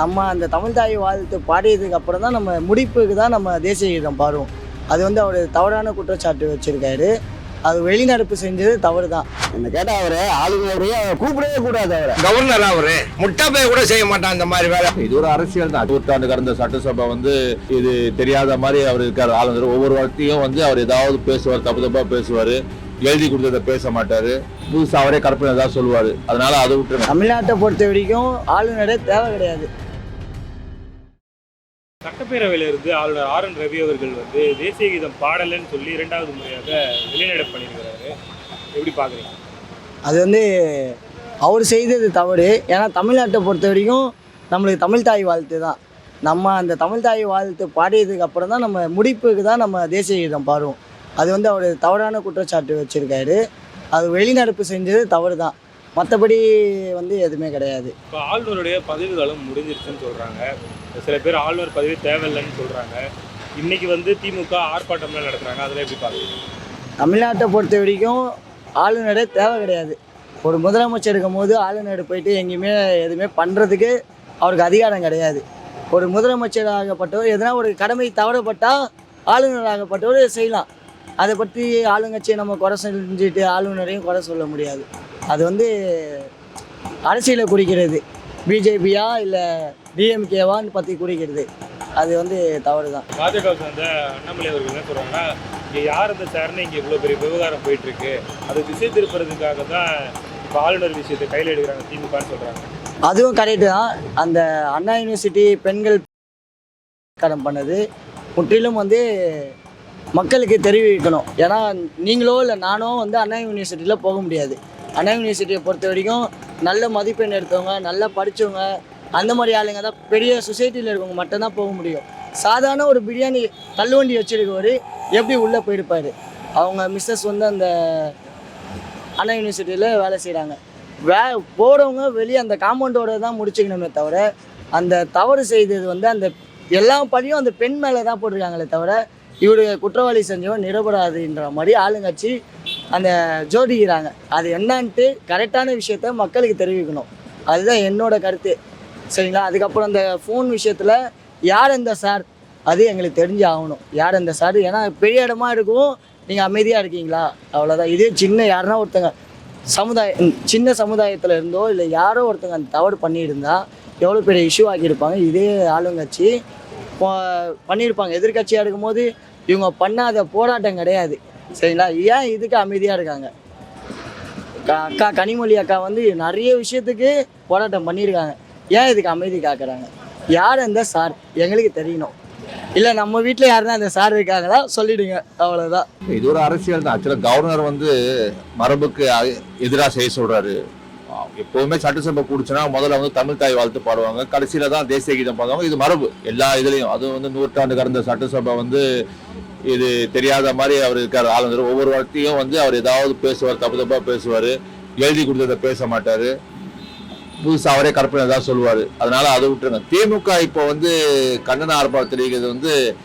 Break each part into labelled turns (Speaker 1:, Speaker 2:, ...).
Speaker 1: நம்ம அந்த தமிழ் தாய் வாழ்த்து பாடியதுக்கு அப்புறம் தான் நம்ம முடிப்புக்கு தான் நம்ம தேசிய கீதம் பாடுவோம். அது வந்து அவர் தவறான குற்றச்சாட்டு வச்சிருக்காரு. அது வெளிநடப்பு செஞ்சது தவறு தான்
Speaker 2: என்ன கேட்டா அவரு? ஆளுநரையே கூப்பிடவே கூடாது அவரை.
Speaker 3: கவர்னர் அவரு. முட்டை பைய கூட செய்ய மாட்டான் இந்த மாதிரி வேலை.
Speaker 4: இது ஒரு அரசியல் தான். நூற்றாண்டு கடந்த சட்டசபை வந்து இது தெரியாத மாதிரி அவர் இருக்கார். ஆளுநர் ஒவ்வொரு வார்த்தையும் வந்து அவர் ஏதாவது பேசுவார். தப்பு தப்பா பேசுவார். எழுதி கொடுத்ததை பேச மாட்டாரு. புதுசா அவரே கற்பனை ஏதாவது சொல்லுவாரு. அதனால அதை விட்டுருங்க.
Speaker 1: தமிழ்நாட்டை பொறுத்த வரைக்கும் ஆளுநரே தேவை கிடையாது.
Speaker 5: சட்டப்பேரவையில இருந்து ஆளுநர் ஆர் என் ரவி அவர்கள் வந்து தேசிய கீதம் பாடலைன்னு சொல்லி இரண்டாவது முறையாக வெளிநடப்பு பண்ணியிருக்கிறாரு. எப்படி பாக்குறீங்க
Speaker 1: அது வந்து அவர் செய்தது தவறு. ஏன்னா தமிழ்நாட்டை பொறுத்த வரைக்கும் நம்மளுக்கு தமிழ் தாய் வாழ்த்து தான். நம்ம அந்த தமிழ் தாய் வாழ்த்து பாடியதுக்கு அப்புறம் தான் நம்ம முடிப்புக்கு தான் நம்ம தேசிய கீதம் பாடுவோம். அது வந்து அவர் தவறான குற்றச்சாட்டு வச்சிருக்காரு. அது வெளிநடப்பு செஞ்சது தவறு தான். மற்றபடி வந்து எதுவுமே கிடையாது.
Speaker 5: இப்போ ஆளுநருடைய பதவி காலம் முடிஞ்சிருச்சுன்னு சொல்றாங்க. சில பேர் ஆளுநர் பதவி தேவையில்லைன்னு சொல்றாங்க. இன்னைக்கு வந்து திமுக ஆர்ப்பாட்டம்லாம் நடத்துறாங்க. அதில் எப்படி பாக்குறீங்க?
Speaker 1: தமிழ்நாட்டை பொறுத்த வரைக்கும் ஆளுநரே தேவை கிடையாது. ஒரு முதலமைச்சர் இருக்கும்போது ஆளுநர் போயிட்டு எங்கேயுமே எதுவுமே பண்ணுறதுக்கு அவருக்கு அதிகாரம் கிடையாது. ஒரு முதலமைச்சர் ஆகப்பட்டவர் எதனா ஒரு கடமை தவறப்பட்டால் ஆளுநர் ஆகப்பட்டவர் செய்யலாம். அதை பற்றி ஆளுங்கட்சியை நம்ம குறை செஞ்சுட்டு ஆளுநரையும் குறை சொல்ல முடியாது. அது வந்து அரசியலை குறிக்கிறது. பிஜேபியா இல்லை டிஎம்கேவான்னு பற்றி குறிக்கிறது. அது வந்து தவறு தான்
Speaker 5: பாஜக சேர்ந்த அண்ணாமலை அவர்கள் என்ன சொல்றாங்கன்னா இங்க யார் இந்த சார்னு இங்க இவ்வளவு பெரிய விவகாரம் போயிட்டு இருக்கு அதை திசை திருப்புறதுக்காக தான் இப்போ ஆளுநர் விஷயத்தை கையில் எடுக்கிறாங்க திமுகன்னு சொல்றாங்க.
Speaker 1: அதுவும் கரெக்டு தான். அந்த அண்ணா யூனிவர்சிட்டி பெண்கள் கடன் பண்ணது முற்றிலும் வந்து மக்களுக்கு தெரிவிக்கணும். ஏன்னா நீங்களோ இல்லை நானோ வந்து அண்ணா யூனிவர்சிட்டியில் போக முடியாது. அண்ணா யூனிவர்சிட்டியை பொறுத்த வரைக்கும் நல்ல மதிப்பெண் எடுத்தவங்க நல்லா படித்தவங்க அந்த மாதிரி ஆளுங்க தான் பெரிய சொசைட்டியில் இருக்கவங்க மட்டும்தான் போக முடியும். சாதாரண ஒரு பிரியாணி தள்ளுவண்டி வச்சிருக்கவர் எப்படி உள்ளே போயிருப்பார்? அவங்க மிஸ்ஸஸ் வந்து அந்த அண்ணா யூனிவர்சிட்டியில் வேலை செய்கிறாங்க வே போகிறவங்க வெளியே அந்த காம்பவுண்டோட தான் முடிச்சுக்கணுமே தவிர அந்த தவறு செய்தது வந்து அந்த எல்லா பழியும் அந்த பெண் மேலே தான் போட்டிருக்காங்களே தவிர இவருடைய குற்றவாளி செஞ்சவன் நிரபராதுன்ற மாதிரி ஆளுங்கட்சி அந்த ஜோடிக்கிறாங்க அது என்னன்ட்டு கரெக்டான விஷயத்த மக்களுக்கு தெரிவிக்கணும். அதுதான் என்னோட கருத்து. சரிங்களா? அதுக்கப்புறம் அந்த ஃபோன் விஷயத்தில் யார் இந்த சார் அது எங்களுக்கு தெரிஞ்சு ஆகணும் யார் இந்த சார் ஏன்னா பெரிய இடமா இருக்கும். நீங்கள் அமைதியாக இருக்கீங்களா? அவ்வளோதான் இதே சின்ன யாருன்னா ஒருத்தங்க. சமுதாயம் சின்ன சமுதாயத்தில் இருந்தோ இல்லை யாரோ ஒருத்தங்க அந்த தவறு பண்ணியிருந்தா எவ்வளோ பெரிய இஷ்யூ ஆக்கியிருப்பாங்க? இதே ஆளுங்கட்சி பண்ணியிருப்பாங்க. எதிர்க்கட்சியாக இருக்கும்போது இவங்க பண்ணாத போராட்டம் கிடையாது. சரிங்களா? ஏன் இதுக்கு அமைதியாக இருக்காங்க? அக்கா கனிமொழி அக்கா வந்து நிறைய விஷயத்துக்கு போராட்டம் பண்ணியிருக்காங்க. ஏன் இதுக்கு அமைதி காக்குறாங்க? யார் அந்த சார்? எங்களுக்கு தெரியணும். இல்லை நம்ம வீட்டில் யாருன்னா அந்த சார் இருக்காங்களா? சொல்லிடுங்க. அவ்வளோதான்
Speaker 4: இது ஒரு அரசியல் தான். ஆக்சுவலாக கவர்னர் வந்து மரபுக்கு எதிராக செய்ய சொல்கிறாரு எப்போதுமே சட்டசபை கூடுச்சுன்னா முதல்ல வந்து தமிழ் தாய் வாழ்த்து பாடுவாங்க. கடைசியில் தான் தேசிய கீதம் பாடுவாங்க. இது மரபு. எல்லா இதுலேயும். அதுவும் வந்து நூற்றாண்டு கடந்த சட்டசபை வந்து இது தெரியாத மாதிரி அவர் இருக்கார். ஆளுநர். ஒவ்வொரு வார்த்தையும் வந்து அவர் ஏதாவது பேசுவார் தப்பு தப்பாக பேசுவார். எழுதி கொடுத்ததை பேச மாட்டார். புதுசா அவரே கற்பனை ஏதாவது சொல்லுவார். அதனால் அதை விட்டுருங்க. திமுக இப்போ வந்து கண்டன ஆர்ப்பாட்டம் தெரிவிக்கிறது வந்து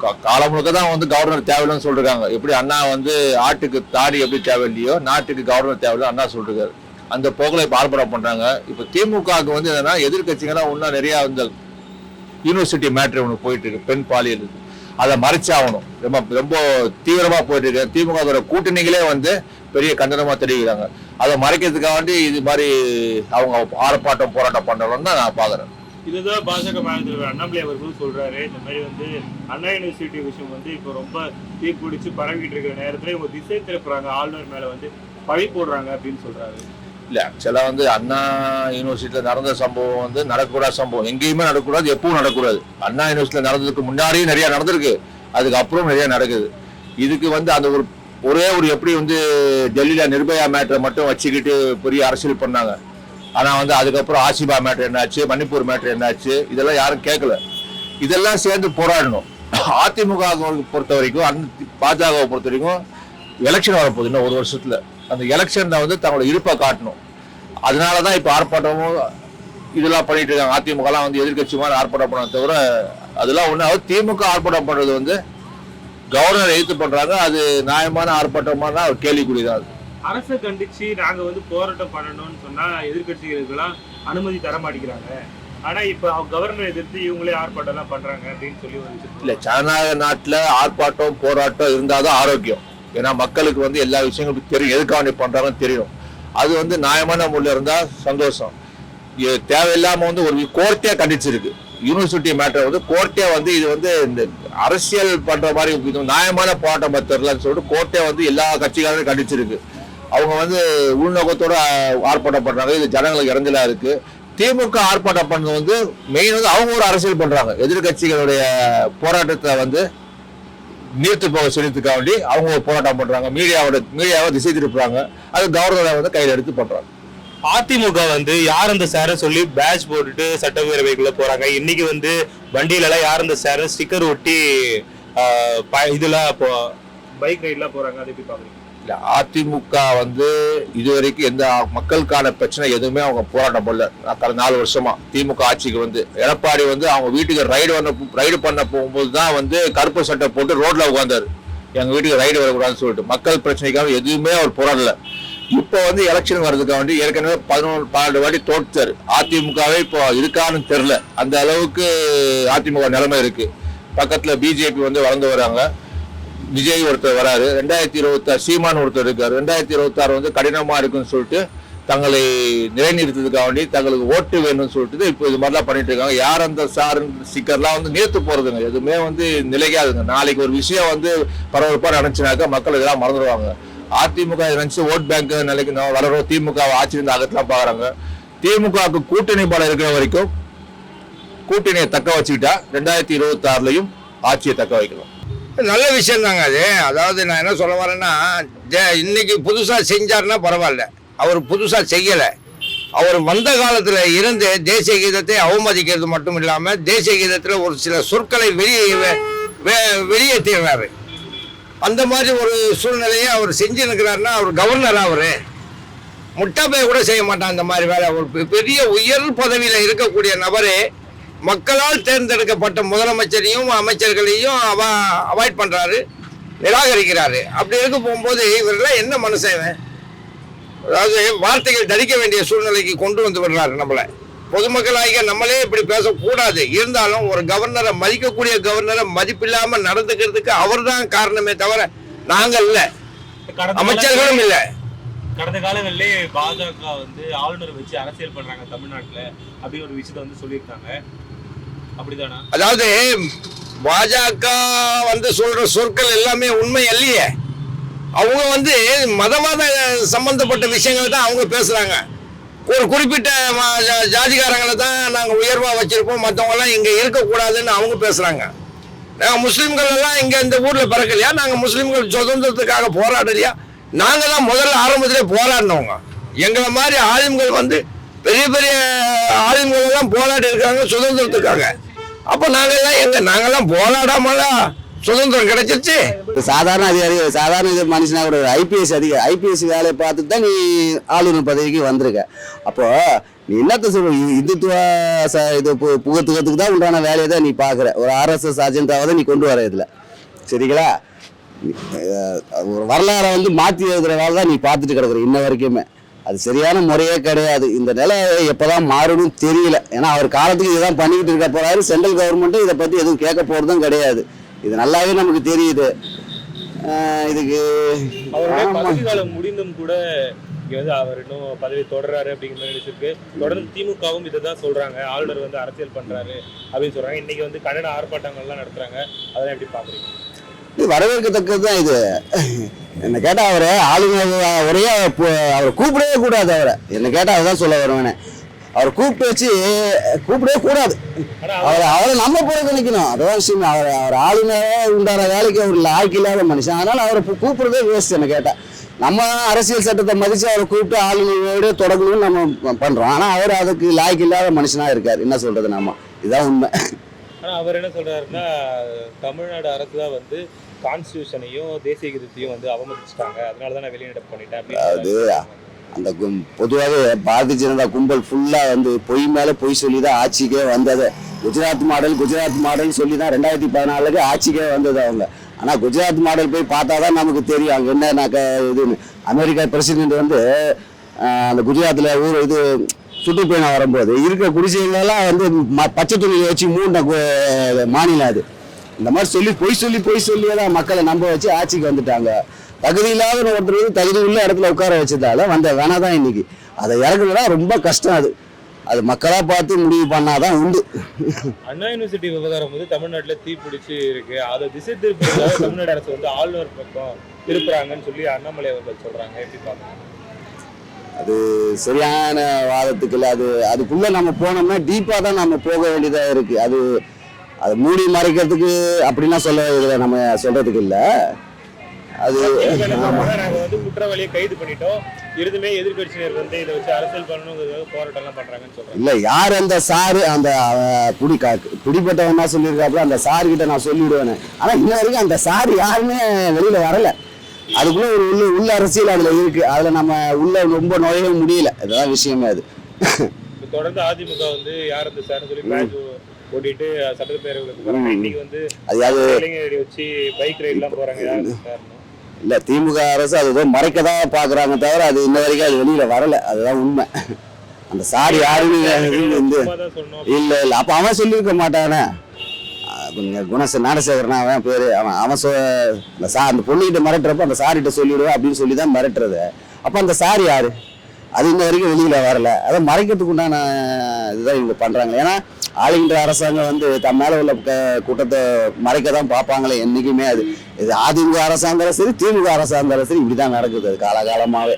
Speaker 4: கா- காலம் முழுக்க தான் வந்து கவர்னர் தேவையில்லைன்னு சொல்றாங்க எப்படி அண்ணா வந்து ஆட்டுக்கு தாடி எப்படி தேவையில்லையோ நாட்டுக்கு கவர்னர் தேவையில்லை அண்ணா சொல்லிருக்காரு. அந்த போக்கில் இப்போ ஆர்ப்பாட்டம் பண்ணுறாங்க இப்போ திமுகவுக்கு வந்து என்னன்னா எதிர்கட்சிகள்லாம் இன்னும் நிறையா இந்த யூனிவர்சிட்டி மேட்ரு ஒன்று போயிட்டு இருக்கு. பெண் பாலியல் அதை மறைச்சாகணும். ரொம்ப ரொம்ப தீவிரமாக போயிட்டு இருக்கு. திமுக கூட்டணிகளே வந்து பெரிய கண்டனமாக தெரிவிக்கிறாங்க. அதை மறைக்கிறதுக்காக வேண்டி இது மாதிரி அவங்க ஆர்ப்பாட்டம் போராட்டம் பண்றவங்க தான் நான் பாக்குறேன்
Speaker 5: இதுதான் பாஜக மாநில அண்ணாமலை அவர்களும் சொல்றாரு. இந்த மாதிரி வந்து அண்ணா யூனிவர்சிட்டி விஷயம் வந்து இப்போ ரொம்ப தீப்பிடிச்சு பரவிட்டு இருக்கிற நேரத்துல இவங்க திசை திருப்புறாங்க. ஆளுநர் மேல வந்து பழி போடுறாங்க அப்படின்னு சொல்றாரு.
Speaker 4: இல்ல. சில வந்து அண்ணா யூனிவர்சிட்டியில நடந்த சம்பவம் வந்து நடக்கக்கூடாத சம்பவம். எங்கேயுமே நடக்கக்கூடாது எப்பவும் நடக்கக்கூடாது அண்ணா யூனிவர்சிட்டியில நடந்ததுக்கு முன்னாடியும் நிறைய நடந்திருக்கு. அதுக்கப்புறம் நிறைய நடக்குது. இதுக்கு வந்து அந்த ஒரு ஒரே ஒரு எப்படி வந்து டெல்லியில நிர்பயா மேட்டரை மட்டும் வச்சுக்கிட்டு பெரிய அரசியல் பண்ணாங்க. ஆனா வந்து அதுக்கப்புறம் ஆசிபா மேட்டர் என்னாச்சு மணிப்பூர் மேட்டர் என்னாச்சு இதெல்லாம் யாரும் கேட்கல இதெல்லாம் சேர்ந்து போராடணும். அதிமுக பொறுத்த வரைக்கும் அந்த பாஜகவை பொறுத்த வரைக்கும் எலெக்ஷன் வரப்போகுது இன்னும் ஒரு வருஷத்துல. அந்த எலெக்ஷன்ல வந்து தங்களோட இருப்பை காட்டணும். அதனால தான் இப்போ ஆர்ப்பாட்டமும் இதெல்லாம் பண்ணிட்டு இருக்காங்க. அதிமுகலாம் வந்து எதிர்க்கட்சி மாதிரி ஆர்ப்பாட்டம் பண்ண தவிர அதெல்லாம் ஒன்றும் திமுக ஆர்ப்பாட்டம் பண்றது வந்து கவர்னர் எதிர்த்து பண்றாங்க. அது நியாயமான ஆர்ப்பாட்டமான ஒரு கேள்விக்குறி தான் அது.
Speaker 5: அரசை கண்டிச்சு நாங்க வந்து போராட்டம் பண்ணணும்னு சொன்னா எதிர்க்கட்சிகளுக்கெல்லாம் அனுமதி தர மாட்டேங்கிறாங்க. ஆனா இப்ப அவங்க கவர்னர் எதிர்த்து இவங்களே ஆர்ப்பாட்டம் எல்லாம் பண்றாங்க அப்படின்னு சொல்லி
Speaker 4: இல்ல ஜனநாயக நாட்டுல ஆர்ப்பாட்டம் போராட்டம் இருந்தாதான் ஆரோக்கியம். ஏன்னா மக்களுக்கு வந்து எல்லா விஷயங்களும் தெரியும். எதுக்காக வேண்டி பண்றாங்கன்னு தெரியும். அது வந்து நியாயமான முறையில் இருந்தா சந்தோஷம். தேவையில்லாமல் தேவையில்லாம வந்து ஒரு கோர்ட்டே கண்டிச்சிருக்கு. யூனிவர்சிட்டி மேட்டர் வந்து கோர்ட்டே வந்து இது வந்து இந்த அரசியல் பண்ற மாதிரி இது நியாயமான போராட்டம் தெரியலன்னு சொல்லிட்டு கோர்ட்டே வந்து எல்லா கட்சிக்காரரும் கண்டிச்சிருக்கு. அவங்க வந்து உள்நோக்கத்தோட ஆர்ப்பாட்டம் பண்றாங்க இது ஜனங்களுக்கு இறஞ்சலா இருக்கு. திமுக ஆர்ப்பாட்டம் பண்ணது வந்து மெயின் வந்து அவங்க ஒரு அரசியல் பண்றாங்க. எதிர்கட்சிகளுடைய போராட்டத்தை வந்து நீர்த்து போக சொல்லியதுக்காக வேண்டி அவங்க ஒரு போராட்டம் பண்றாங்க. மீடியாவோட மீடியாவை திசை திருப்புறாங்க. அது கவர்னரை வந்து கையில் எடுத்து பண்றாங்க.
Speaker 5: அதிமுக வந்து யார் அந்த சேர சொல்லி பேட்ச் போட்டுட்டு சட்டப்பேரவைக்குள்ள போறாங்க? இன்னைக்கு வந்து வண்டியில எல்லாம் யார் அந்த சேர ஸ்டிக்கர் ஒட்டி ப- இதெல்லாம் பைக் ரைட்லாம் போறாங்க அதை எப்படி பாக்குறீங்க
Speaker 4: இல்ல அதிமுக வந்து இதுவரைக்கும் எந்த மக்களுக்கான பிரச்சனை எதுவுமே அவங்க போராட்டம் பண்ணல கடந்த நாலு வருஷமா திமுக ஆட்சிக்கு வந்து. எடப்பாடி வந்து அவங்க வீட்டுக்கு ரைடு பண்ண ரைடு பண்ண போகும்போது தான் வந்து கருப்பு சட்டை போட்டு ரோட்ல உட்காந்தாரு எங்க வீட்டுக்கு ரைடு வரக்கூடாதுன்னு சொல்லிட்டு. மக்கள் பிரச்சனைக்காக எதுவுமே அவர் போராடல. இப்போ வந்து எலெக்ஷன் வர்றதுக்காக வேண்டி ஏற்கனவே பதினொன்று பன்னெண்டு வாட்டி தோற்றாரு அதிமுகவே இப்போ இருக்கான்னு தெரில அந்த அளவுக்கு அதிமுக நிலைமை இருக்கு. பக்கத்துல பிஜேபி வந்து வளர்ந்து வராங்க. விஜய் ஒருத்தர் வராரு. ரெண்டாயிரத்தி இருபத்தாறு சீமான் ஒருத்தர் இருக்காரு. ரெண்டாயிரத்தி இருபத்தாறு வந்து கடினமாக இருக்குன்னு சொல்லிட்டு தங்களை நிலைநிறுத்ததுக்காக வேண்டி தங்களுக்கு ஓட்டு வேணும்னு சொல்லிட்டு இப்போ இது மாதிரிலாம் பண்ணிட்டு இருக்காங்க. யார் அந்த சாருன்னு ஸ்டிக்கர்லாம் வந்து நேர்த்து போகிறதுங்க எதுவுமே வந்து நிலைக்காதுங்க. நாளைக்கு ஒரு விஷயம் வந்து பரபரப்பாக நினைச்சுனாக்கா மக்கள் இதெல்லாம் மறந்துடுவாங்க. அதிமுக இதை ஓட் பேங்க் நிலைக்கு வளரும் திமுக ஆட்சி அகத்தெல்லாம் பார்க்குறாங்க திமுகவுக்கு கூட்டணி பலம் இருக்கிற வரைக்கும் கூட்டணியை தக்க வச்சுக்கிட்டா ரெண்டாயிரத்தி இருபத்தாறுலையும் ஆட்சியை தக்க வைக்கணும்
Speaker 3: நல்ல விஷயந்தாங்க அது. அதாவது நான் என்ன சொல்ல வரேன்னா ஜெ- இன்னைக்கு புதுசாக செஞ்சாருன்னா பரவாயில்ல. அவர் புதுசாக செய்யலை. அவர் வந்த காலத்தில் இருந்து தேசிய கீதத்தை அவமதிக்கிறது மட்டும் இல்லாமல் தேசிய கீதத்தில் ஒரு சில சொற்களை வெளியே வெ- அந்த மாதிரி ஒரு சூழ்நிலையை அவர் செஞ்சு இருக்கிறாருன்னா அவர் கவர்னர் அவர். முட்டாப்பை கூட செய்ய மாட்டான் அந்த மாதிரி வேலை. ஒரு பெ- பெரிய உயர் பதவியில் இருக்கக்கூடிய நபரே மக்களால் தேர்ந்தெடுக்கப்பட்ட முதலமைச்சரையும் அமைச்சர்களையும் அவ அவாய்ட் பண்றாரு நிராகரிக்கிறாரு. அப்படி இருக்க போகும்போது இவரெல்லாம் என்ன மனுஷன்? அதாவது வார்த்தைகள் தடிக்க வேண்டிய சூழ்நிலைக்கு கொண்டு வந்து விடுறாரு நம்மளை. பொதுமக்களாகிய நம்மளே இப்படி பேசக்கூடாது. இருந்தாலும் ஒரு கவர்னரை மதிக்கக்கூடிய கவர்னரை மதிப்பில்லாம நடந்துக்கிறதுக்கு அவர்தான் காரணமே தவிர நாங்க இல்ல. அமைச்சர்களும் இல்லை.
Speaker 5: கடந்த காலங்களிலே பாஜக வந்து ஆளுநர் வச்சு அரசியல் பண்றாங்க தமிழ்நாட்டுல அப்படி ஒரு விஷயத்த வந்து சொல்லியிருக்காங்க. அப்படிதானா?
Speaker 3: அதாவது பாஜக வந்து சொல்ற சொற்கள் எல்லாமே உண்மை இல்லையே அவங்க வந்து மதவாத சம்பந்தப்பட்ட விஷயங்கள் தான் அவங்க பேசுறாங்க. ஒரு குறிப்பிட்ட ஜாதிகாரங்களை தான் நாங்கள் உயர்வாக வச்சிருப்போம். மற்றவங்க இங்கே இருக்கக்கூடாதுன்னு அவங்க பேசுகிறாங்க நாங்கள் முஸ்லீம்கள் எல்லாம் இங்கே இந்த ஊரில் பிறக்கலையா? நாங்கள் முஸ்லீம்கள் சுதந்திரத்துக்காக போராடலையா? நாங்கள் தான் முதல்ல ஆரம்பத்திலே போராடினவங்க. எங்களை மாதிரி ஆளுங்கள் வந்து பெரிய பெரிய ஆளுங்கள் எல்லாம் போராடி இருக்காங்க. சுதந்திரத்துக்காக நாங்கள் எல்லாம் எங்க? நாங்கெல்லாம் போராடாமலாம் சுதந்திரம் கிடைச்சிருச்சு.
Speaker 2: சாதாரண அதிகாரி சாதாரண இது மனுஷனா கூட ஐபிஎஸ் அதிகாரி ஐபிஎஸ் வேலையை பார்த்து தான் நீ ஆளுநர் பதவிக்கு வந்திருக்க. அப்போ நீ என்னத்த சொல்ற? இந்துத்துவ ச இது பு- புகத்துவத்துக்கு தான் உண்டான வேலையை தான் நீ பார்க்குற. ஒரு ஆர்எஸ்எஸ் அஜெண்டாவை தான் நீ கொண்டு வர இதில். சரிங்களா? ஒரு வரலாறை வந்து மாற்றி எழுதுற வேலை தான் நீ பார்த்துட்டு கிடக்குற இன்ன வரைக்குமே. அது சரியான முறையே கிடையாது. இந்த நிலை எப்போதான் மாறணும் தெரியல. ஏன்னா அவர் காலத்துக்கு இதுதான் பண்ணிக்கிட்டு இருக்க போறாரு. சென்ட்ரல் கவர்மெண்ட்டும் இதை பற்றி எதுவும் கேட்க போகிறதும் கிடையாது. இது நல்லாவே நமக்கு தெரியுது. ஆஹ் இதுக்கு
Speaker 5: முடிந்தும் கூட இங்க வந்து அவர் இன்னும் பதவி தொடர்றாரு அப்படிங்கிற இருக்கு தொடர்ந்து திமுகவும் இதை தான் சொல்றாங்க. ஆளுநர் வந்து அரசியல் பண்றாரு அப்படின்னு சொல்றாங்க. இன்னைக்கு வந்து கன்னட ஆர்ப்பாட்டங்கள்லாம் நடத்துறாங்க. அதெல்லாம் எப்படி பாக்குறீங்க?
Speaker 2: இது வரவேற்கத்தக்கது தான் இது. என்னை கேட்டால் அவரை ஆளுநர் ஒரே அவரை கூப்பிடவே கூடாது அவரை. என்னை கேட்டால் அதுதான் சொல்ல வருவேன். அவரை கூப்பிட்டு வச்சு கூப்பிடவே கூடாது. அவரை அவரை நம்ம புறக்கணிக்கணும். அதான் விஷயம். அவர் அவர் ஆளுநரே உண்டான வேலைக்கு அவர் லாய்க்கு இல்லாத மனுஷன். அதனால் அவரை கூப்பிட்றதே கூப்பிடுறதே வேஸ்ட் என்ன கேட்டால் நம்ம அரசியல் சட்டத்தை மதித்து அவரை கூப்பிட்டு ஆளுநரோட தொடங்கணும்னு நம்ம பண்ணுறோம் ஆனால் அவர் அதுக்கு லாய்க்கு இல்லாத மனுஷனாக இருக்கார். என்ன சொல்கிறது நம்ம? இதுதான் உண்மை.
Speaker 5: ஆனா அவர் என்ன சொல்றாருன்னா தமிழ்நாடு அரசு தான் வந்து கான்ஸ்டியூஷனையும் தேசிய கீதத்தையும் வந்து அவமதிச்சிட்டாங்க. அதனால தான் நான் வெளிநடப்பு பண்ணிட்டேன்
Speaker 2: அது அந்த கும்- பொதுவாகவே பாரதிய ஜனதா கும்பல் ஃபுல்லா வந்து பொய் மேல பொய் சொல்லி தான் ஆட்சிக்கே வந்தது. குஜராத் மாடல் குஜராத் மாடல் சொல்லி தான் ரெண்டாயிரத்தி பதினாலுக்கு ஆட்சிக்கே வந்தது அவங்க. ஆனா குஜராத் மாடல் போய் பார்த்தா தான் நமக்கு தெரியும். அங்க என்ன இதுன்னு. அமெரிக்கா பிரசிடென்ட் வந்து அந்த குஜராத்ல ஊர் இது சுற்றுப்பயணம் வரும்போது. இருக்கிற குடிசைகளெல்லாம் வந்து ம- பச்சை துணியை வச்சு மூண்ட மாநிலம் அது. இந்த மாதிரி சொல்லி பொய் சொல்லி பொய் சொல்லியே தான் மக்களை நம்ப வச்சு ஆட்சிக்கு வந்துட்டாங்க. தகுதி இல்லாத ஒருத்தர் வந்து தகுதி உள்ள இடத்துல உட்கார வச்சதால வந்த வேணா தான் இன்னைக்கு. அதை இறக்குறதுனா ரொம்ப கஷ்டம் அது. அது மக்களாக பார்த்து முடிவு பண்ணாதான் உண்டு.
Speaker 5: அண்ணா யூனிவர்சிட்டி விவகாரம் வந்து தமிழ்நாட்டுல தீப்பிடிச்சு இருக்கு. அதை திசை திருப்பி தமிழ்நாடு அரசு வந்து ஆளுநர் பக்கம் திருப்புறாங்கன்னு சொல்லி அண்ணாமலை அவர்கள் சொல்றாங்க. எப்படி பாக்குறாங்க
Speaker 2: அது சரியான வாதத்துக்கு இல்லை அது அதுக்குள்ள நம்ம போனோம்னா டீப்பா தான் நம்ம போக வேண்டியதா இருக்கு. அது அது மூடி மறைக்கிறதுக்கு அப்படிலாம் சொல்ல இதுல நம்ம சொல்றதுக்கு இல்லை. அது
Speaker 5: வந்து குற்றவாளியை கைது பண்ணிட்டோம். இருந்துமே எதிர்க்கட்சியினர் வந்து இதை வச்சு அரசியல் பண்ணணுங்கிறதுக்காக போராட்டம் எல்லாம் பண்றாங்கன்னு சொல்றாங்க
Speaker 2: இல்ல யார் அந்த சாரு அந்த குடி குடிப்பட்டவன் என்ன சொல்லியிருக்காப்புல அந்த சார் கிட்ட நான் சொல்லிவிடுவேன். ஆனா இன்ன வரைக்கும் அந்த சார் யாருமே வெளியில வரல. அதுக்குள்ள ஒரு உள்ள உள்ள அரசியல் அதுல இருக்கு. அதுல நம்ம உள்ள ரொம்ப நுழையவும் முடியல. இதுதான் விஷயமே அது.
Speaker 5: தொடர்ந்து அதிமுக வந்து யார் அந்த சார்னு சொல்லி பேட்ச் ஓட்டிட்டு சட்டப்பேரவைகளுக்கு. இன்னைக்கு வந்து
Speaker 2: அது அது
Speaker 5: வச்சு பைக் ரைட் எல்லாம் போறாங்க. யார் அந்த சார்னு?
Speaker 2: இல்ல திமுக அரசு அது ஏதோ மறைக்க தான் பாக்குறாங்க தவிர அது இன்ன வரைக்கும் அது வெளியில வரல. அதுதான் உண்மை. அந்த சார் யாருன்னு வந்து இல்ல இல்ல. அப்ப அவன் சொல்லியிருக்க மாட்டானே. அவங்க குணச நாடசேகரனா அவன் பேர். அவன் அவன் சொ அந்த சா அந்த பொண்ணுகிட்ட மிரட்டுறப்ப அந்த சார்கிட்ட சொல்லிவிடுவேன் அப்படின்னு சொல்லி தான் மிரட்டுறது. அப்போ அந்த சார் யார்? அது இன்ன வரைக்கும் வெளியில் வரல. அதை மறைக்கிறதுக்கு உண்டான இதுதான் இவங்க பண்ணுறாங்க ஏன்னா ஆளுகின்ற அரசாங்கம் வந்து தம் மேலே உள்ள கூட்டத்தை மறைக்க தான் பார்ப்பாங்களே என்றைக்குமே அது. இது அதிமுக அரசாங்கம் சரி திமுக அரசாங்கம் சரி இப்படி தான் நடக்குது. அது காலகாலமாகவே